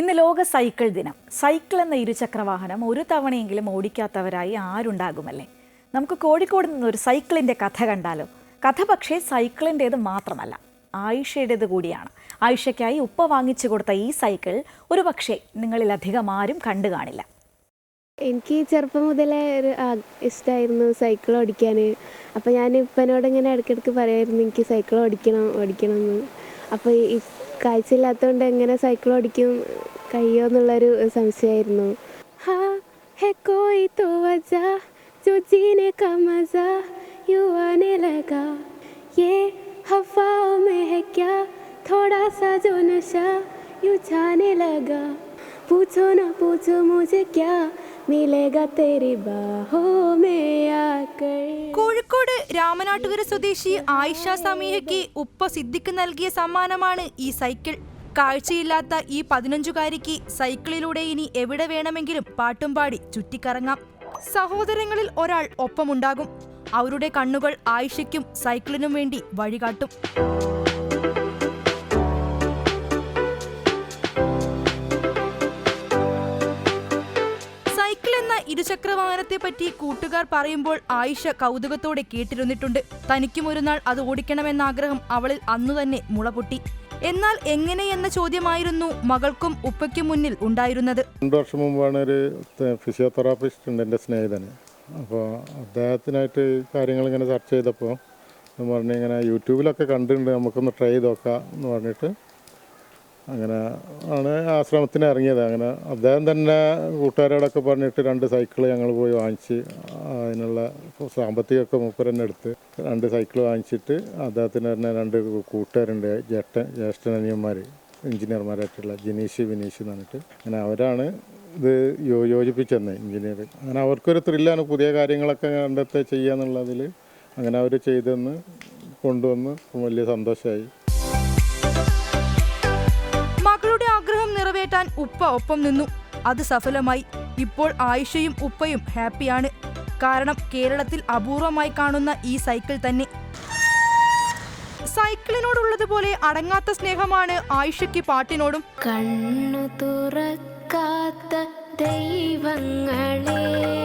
ഇന്ന് ലോക സൈക്കിൾ ദിനം. സൈക്കിൾ എന്ന ഇരുചക്രവാഹനം ഒരു തവണയെങ്കിലും ഓടിക്കാത്തവരായി ആരുണ്ടാകുമല്ലേ? നമുക്ക് കോഴിക്കോട് നിന്ന് ഒരു സൈക്കിളിന്റെ കഥ കണ്ടാലോ? കഥ പക്ഷേ സൈക്കിളിന്റേത് മാത്രമല്ല ആയിഷയുടേത് കൂടിയാണ്. ആയിഷയ്ക്കായി ഉപ്പ വാങ്ങിച്ചു കൊടുത്ത ഈ സൈക്കിൾ ഒരു പക്ഷേ നിങ്ങളിലധികം ആരും കണ്ടു കാണില്ല. എനിക്ക് ചെറുപ്പം മുതലേ ഒരു ഇഷ്ടമായിരുന്നു സൈക്കിൾ ഓടിക്കാൻ അപ്പോൾ ഞാൻ ഇപ്പനോട് ഇങ്ങനെ ഇടയ്ക്കിടയ്ക്ക് പറയായിരുന്നു എനിക്ക് സൈക്കിൾ ഓടിക്കണം ഓടിക്കണം എന്ന് അപ്പോൾ കാഴ്ചയില്ലാത്തതുകൊണ്ട് എങ്ങനെ സൈക്കിൾ ഓടിക്കും കഴിയുമോ എന്നുള്ളൊരു സംശയമായിരുന്നു ഹാ ഹെ കോയി തോ വജാ जो जीने का मजा यूं आने लगा ये हवाओं में है क्या थोड़ा सा जो नशा यूं छाने लगा पूछो ना पूछो मुझे क्या കോഴിക്കോട് രാമനാട്ടുകര സ്വദേശി ആയിഷ സമീഹയ്ക്ക് ഉപ്പ സിദ്ധിക്ക് നൽകിയ സമ്മാനമാണ് ഈ സൈക്കിൾ. കാഴ്ചയില്ലാത്ത ഈ പതിനഞ്ചുകാരിക്ക് സൈക്കിളിലൂടെ ഇനി എവിടെ വേണമെങ്കിലും പാട്ടും പാടി ചുറ്റിക്കറങ്ങാം. സഹോദരങ്ങളിൽ ഒരാൾ ഒപ്പമുണ്ടാകും. അവരുടെ കണ്ണുകൾ ആയിഷയ്ക്കും സൈക്കിളിനും വേണ്ടി വഴികാട്ടും. എന്ന ഇരുചക്ര വാഹനത്തെ പറ്റി കൂട്ടുകാർ പറയുമ്പോൾ ആയിഷ കൗതുകത്തോടെ കേട്ടിരുന്നിട്ടുണ്ട്. തനിക്കും ഒരു നാൾ അത് ഓടിക്കണമെന്ന ആഗ്രഹം അവളിൽ അന്നു തന്നെ മുളപൊട്ടി. എന്നാൽ എങ്ങനെയെന്ന ചോദ്യമായിരുന്നു മകൾക്കും ഉപ്പയ്ക്കും മുന്നിൽ ഉണ്ടായിരുന്നത്. രണ്ടു വർഷം മുമ്പാണ് ഒരു ഫിസിയോതെറാപ്പിസ്റ്റ് ഉണ്ട് എന്റെ സ്നേഹിതന് അപ്പോൾ അദ്ദേഹത്തിനായിട്ട് കാര്യങ്ങൾ ഇങ്ങനെ ചർച്ച ചെയ്തപ്പോൾ എന്ന് ഇങ്ങനെ യൂട്യൂബിലൊക്കെ കണ്ടിട്ടുണ്ട് നമുക്കൊന്ന് ട്രൈ ചെയ്ത് നോക്കാം എന്ന് പറഞ്ഞിട്ട് അങ്ങനെ ആണ് ആശ്രമത്തിന് ഇറങ്ങിയത്. അങ്ങനെ അദ്ദേഹം തന്നെ കൂട്ടുകാരോടൊക്കെ പറഞ്ഞിട്ട് രണ്ട് സൈക്കിൾ ഞങ്ങൾ പോയി വാങ്ങിച്ച് അതിനുള്ള സാമ്പത്തികമൊക്കെ മൂപ്പർ തന്നെ എടുത്ത് രണ്ട് സൈക്കിൾ വാങ്ങിച്ചിട്ട് അദ്ദേഹത്തിന് തന്നെ രണ്ട് കൂട്ടുകാരുണ്ട് ജ്യേഷ്ഠ ജ്യേഷ്ഠനനിയന്മാർ എഞ്ചിനീയർമാരായിട്ടുള്ള ജിനീഷ് വിനീഷ് എന്ന് പറഞ്ഞിട്ട്. അങ്ങനെ അവരാണ് ഇത് യോ യോജിപ്പിച്ചെന്ന് എഞ്ചിനീയർ അങ്ങനെ അവർക്കൊരു ത്രില്ലാണ് പുതിയ കാര്യങ്ങളൊക്കെ കണ്ടെത്തുക ചെയ്യുക എന്നുള്ളതിൽ അങ്ങനെ അവർ ചെയ്തെന്ന് കൊണ്ടുവന്ന് വലിയ സന്തോഷമായി ആഗ്രഹം ഉപ്പ ഒപ്പം നിന്നു. അത് സഫലമായി. ഇപ്പോൾ ആയിഷയും ഉപ്പയും ഹാപ്പിയാണ്. കാരണം കേരളത്തിൽ അപൂർവമായി കാണുന്ന ഈ സൈക്കിൾ തന്നെ. സൈക്കിളിനോടുള്ളതുപോലെ അടങ്ങാത്ത സ്നേഹമാണ് ആയിഷയ്ക്ക് പാട്ടിനോടും. കണ്ണു തുറക്കാത്ത ദൈവങ്ങളെ.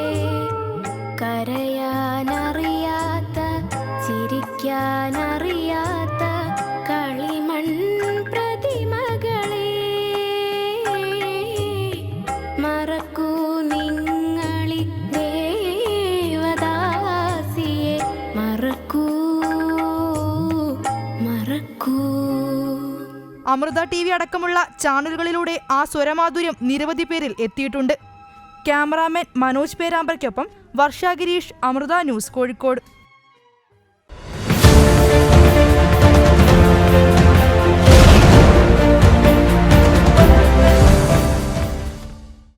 മറക്കൂ അമൃത ടി വി അടക്കമുള്ള ചാനലുകളിലൂടെ ആ സ്വരമാധുര്യം നിരവധി പേരിൽ എത്തിയിട്ടുണ്ട്. ക്യാമറാമാൻ മനോജ് പേരാമ്പ്രയ്ക്കൊപ്പം വർഷ ഗിരീഷ് അമൃത ന്യൂസ് കോഴിക്കോട്.